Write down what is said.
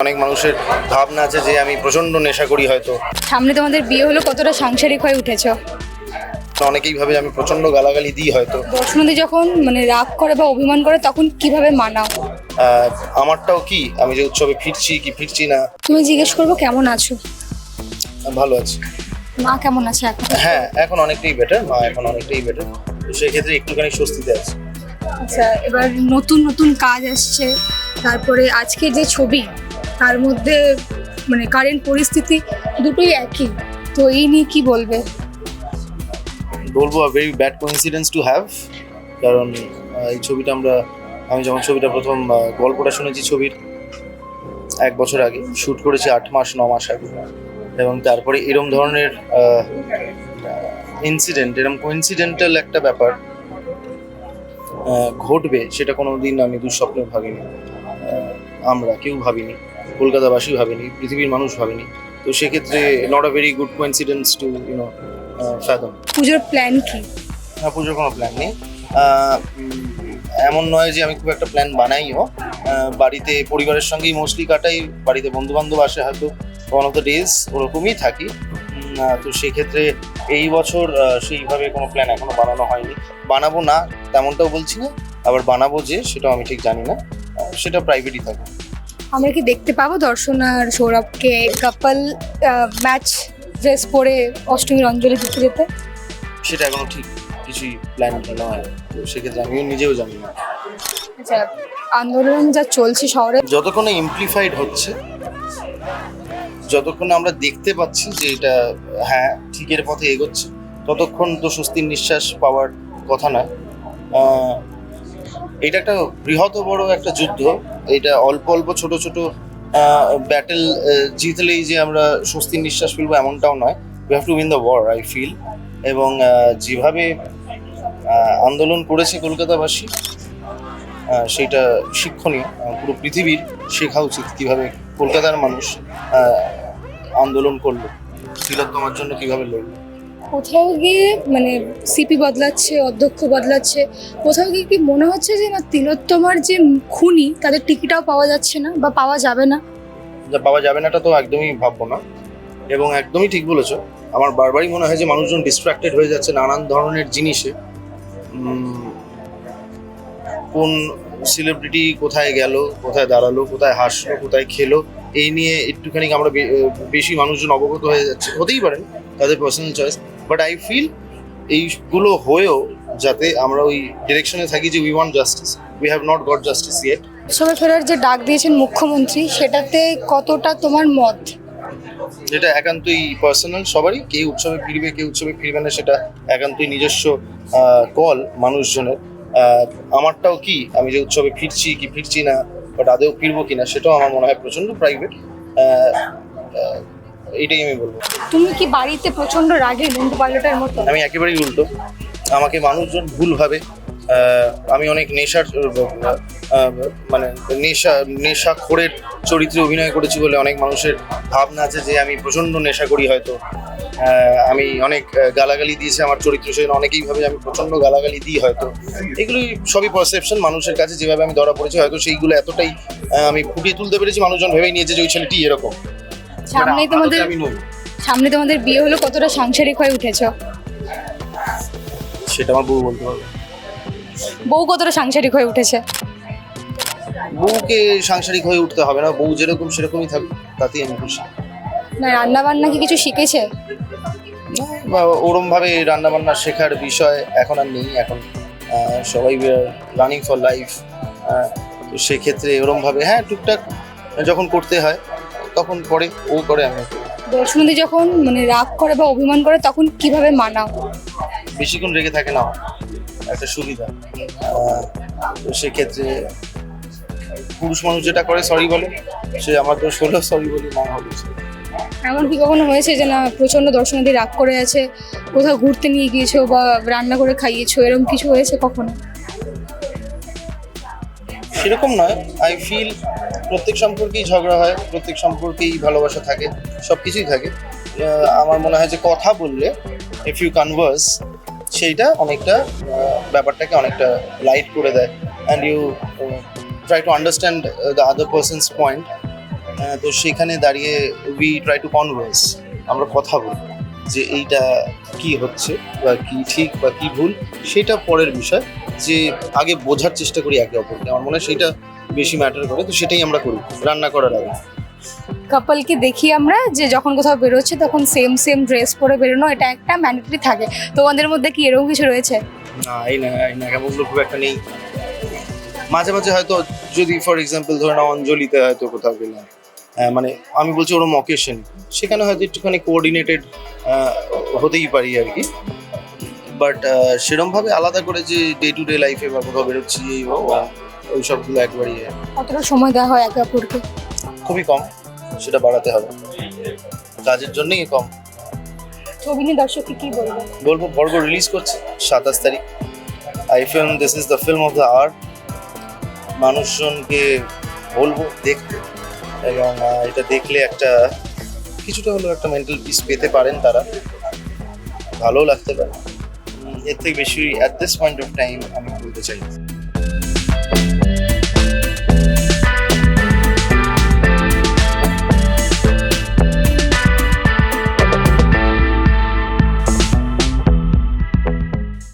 অনেক মানুষের ভাবনা আছে যে আমি প্রচণ্ড নেশা করি হয়তো। সামনে তোমাদের বিয়ে হলো কতটা সাংসারিক হয়ে উঠেছো? অনেকেই ভাবে যে আমি প্রচণ্ড গালাগালি দিই হয়তো। দর্শনদী যখন মানে রাগ করে বা অভিমান করে তখন কীভাবে মানাও? আহ, আমারটাও কি? আমি যে উৎসবে ফিরছি কি ফিরছি না? তুমি জিজ্ঞেস করব কেমন আছো? ভালো আছি। মা কেমন আছে এখন? হ্যাঁ এখন অনেকটাই বেটার মা এখন অনেকটাই বেটার তো সেক্ষেত্রে একটুখানি স্বস্তিতে আছে। আচ্ছা এবার নতুন নতুন কাজ আসছে। তারপরে আজকে যে ছবি তার মধ্যে মানে কারেন্ট পরিস্থিতি দুটোই একই। তো এই নিয়ে কি বলবে? বলব very bad coincidence to have কারণ এই ছবিটা আমরা, আমি যখন ছবিটা প্রথম গল্পটা শুনেছি ছবির, এক বছর আগে শ্যুট করেছি আট মাস, ন মাস আগে, এবং তারপরে এরম ধরনের ইনসিডেন্ট এরম কোইন্সিডেন্টাল একটা ব্যাপার ঘটবে, সেটা কোনো দিন আমি দুঃস্বপ্নেও ভাবিনি আমরা কেউ ভাবিনি। কলকাতাবাসী ভাবিনি পৃথিবীর মানুষ ভাবিনি। তো সেক্ষেত্রে not a very good coincidence to you know fathom পুজোর প্ল্যান কি? না পুজোর কোনো প্ল্যান নেই। এমন নয় যে আমি খুব একটা প্ল্যান বানাইও। বাড়িতে পরিবারের সঙ্গেই মোস্টলি কাটাই বাড়িতে বন্ধু বান্ধব আসে হয়তো ওয়ান অফ দ্য ডেজ ওরকমই থাকি। তো সেক্ষেত্রে এই বছর সেইভাবে কোনো প্ল্যান এখনও বানানো হয়নি। বানাবো না তেমনটাও বলছি না। আবার বানাবো যে সেটাও আমি ঠিক জানি না। সেটা প্রাইভেটই থাকবে আমরা কি দেখতে পাবো? দর্শন আর সৌরভকে কাপল ম্যাচ ড্রেস পরে অষ্টমীর অঞ্জলি দিতে যেতে? সেটা এখনও ঠিক কিছুই প্ল্যান নয়। তো সেক্ষেত্রে আমিও নিজেও জানি না। আচ্ছা আন্দোলন যা চলছে শহরে যতক্ষণে ইমপ্লিফাইড হচ্ছে যতক্ষণ আমরা দেখতে পাচ্ছি যে এটা হ্যাঁ ঠিকের পথে এগোচ্ছে ততক্ষণ তো স্বস্তির নিঃশ্বাস পাওয়ার কথা আহ, এটা একটা বৃহৎ বড় একটা যুদ্ধ। এটা অল্প অল্প ছোট ছোট ব্যাটেল জিতলেই যে আমরা স্বস্তির নিঃশ্বাস ফেলব এমনটাও নয়। We have to win the war I feel এবং যেভাবে আন্দোলন করেছে কলকাতাবাসী সেটা শিক্ষণীয়। পুরো পৃথিবীর শেখা উচিত কীভাবে কলকাতার মানুষ আন্দোলন করল। তিলোত্তমার জন্য কীভাবে লড়লো। কোথাও গিয়ে মানে সিপি বদলাচ্ছে, অধ্যক্ষ বদলাচ্ছে, কোথাও গিয়ে কি মনে হচ্ছে যে না তিলোত্তমার যে খুনি, তাদের টিকিটাও পাওয়া যাচ্ছে না বা পাওয়া যাবে না? যা পাওয়া যাবে নাটা তো একদমই ভাববো না। এবং একদমই ঠিক বলেছ। আমার বারবারই মনে হয় যে মানুষজন ডিস্ট্রাক্টেড হয়ে যাচ্ছে নানান ধরনের জিনিসে। কোন সেলিব্রিটি কোথায় গেল, কোথায় দাঁড়াল, কোথায় হাসলো, কোথায় খেলো, এই নিয়ে একটুখানি আমরা বেশি মানুষজন অবগত হয়ে যাচ্ছে। হতেই পারেন তাদের personal choice but I feel এইগুলো হয়েও যাতে আমরা ওই ডিরেকশনে থাকি যে we want justice we have not got justice yet উৎসবে ফেরার যে ডাক দিয়েছেন মুখ্যমন্ত্রী সেটাতে কতটা তোমার মত? যেটা একান্তই পার্সোনাল সবারই কে উৎসবে ফিরবে কে উৎসবে ফিরবে না সেটা একান্তই নিজস্ব কল মানুষজনের। আমারটাও কি আমি যে উৎসবে ফিরছি কি ফিরছি না বাট আদেও ফিরবো কিনা সেটাও আমার মনে হয় প্রচণ্ড প্রাইভেট এইটাই আমি বলব। তুমি কি বাড়িতে প্রচণ্ড রাগে বন্ধু পাইলটের মতো? আমি একেবারেই উল্টো। আমাকে মানুষজন ভুল ভাবে আমি অনেক নেশার মানে নেশা নেশাখোরের চরিত্রে অভিনয় করেছি বলে অনেক মানুষের ভাবনা আছে যে আমি প্রচণ্ড নেশা করি হয়তো। আমি অনেক গালাগালি দিয়েছে আমার চরিত্র সেজন্য অনেকেই ভাবে আমি প্রচণ্ড গালাগালি দিই হয়তো। এগুলি সবই পারসেপশন মানুষের কাছে যেভাবে আমি ধরা পড়েছি হয়তো সেইগুলো এতটাই আমি ফুটিয়ে তুলতে পেরেছি মানুষজন ভেবেই নিয়েছে যে ওই ছেলেটি এরকম। সামনেই তোমাদের সামনে তোমাদের বিয়ে হলো কতটা সাংসারিক হয়ে উঠেছো? সেটা আমার বউ বলতে পারবে। বউ কতটা সাংসারিক হয়ে উঠেছে? বউকে সাংসারিক হয়ে উঠতে হবে না বউ যেরকম সেরকমই থাকবে তাতেই আমি খুশি। না রান্না বান্না কি কিছু শিখেছে? ওরম ভাবে রান্না বান্না শেখার বিষয় এখন আর নেই এখন সবাই রানিং ফর লাইফ তো সেক্ষেত্রে ওরম ভাবে হ্যাঁ টুকটাক যখন করতে হয় তখন করে ও করে আমি। দর্শনদী যখন মানে রাগ করে বা অভিমান করে তখন কীভাবে মানাও? বেশিক্ষণ রেগে থাকে না একটা সুবিধা। তো সেক্ষেত্রে পুরুষ মানুষ যেটা করে সরি বলে। সে আমার দোষ হলেও সরি বলে না sorry। এমন কি কখনো হয়েছে যে না প্রচণ্ড দর্শনার্থী রাগ করে আছে কোথাও ঘুরতে নিয়ে গিয়েছো বা রান্না করে খাইয়েছো এরকম কিছু হয়েছে কখনো? সেরকম নয়। আই ফিল প্রত্যেক সম্পর্কেই ঝগড়া হয়, প্রত্যেক সম্পর্কেই ভালোবাসা থাকে সব কিছুই থাকে আমার মনে হয় যে কথা বললে ইফ ইউ কনভার্স সেইটা অনেকটা ব্যাপারটাকে অনেকটা লাইট করে দেয়। And you try to understand the other person's point তো সেখানে দাঁড়িয়ে উই ট্রাই টু কনভার্স আমরা কথা বলি যে এইটা কি হচ্ছে, বা কি ঠিক, বা কি ভুল, সেটা পরের বিষয়। যে আগে বোঝার চেষ্টা করি একে অপরকে। আমার মনে হয় সেটা বেশি ম্যাটার করে তো সেটাই আমরা করি রান্না করার আগে। কাপলকে দেখি আমরা যে যখন কোথাও বেরোচ্ছে তখন সেম সেম ড্রেস পরে বেরোনো এটা একটা ম্যান্ডেটরি থাকে। তোমাদের মধ্যে কি এরকম কিছু রয়েছে? না এই না এই না কেমন খুব একটা নেই। মাঝে মাঝে হয়তো যদি ফর এক্সাম্পল ধরে নাও অঞ্জলিতে হয়তো কোথাও গেলাম হ্যাঁ, মানে আমি বলছি ওরম অকেশন সেখানে হয়তো একটুখানি কোঅর্ডিনেটেড হতেই পারি আর কি। বাট সেরমভাবে আলাদা করে যে ডে টু ডে লাইফে বা কোথাও বেরোচ্ছি এই ওই সবগুলো একবারই কতটা সময় দেওয়া হয় একে অপরকে? খুবই কম সেটা বাড়াতে হবে। কাজের জন্যই কম। ছবি নিয়ে দর্শককে কি বলব বলব বর্গ রিলিজ করছে সাতাশ তারিখ। I film this is the film of the art মানুষজনকে বলব দেখতে। এবং এটা দেখলে একটা কিছুটা হলেও একটা মেন্টাল পিস পেতে পারেন তারা। ভালো লাগতে পারে। এর থেকে বেশি at this point of time আমি বলতে চাই।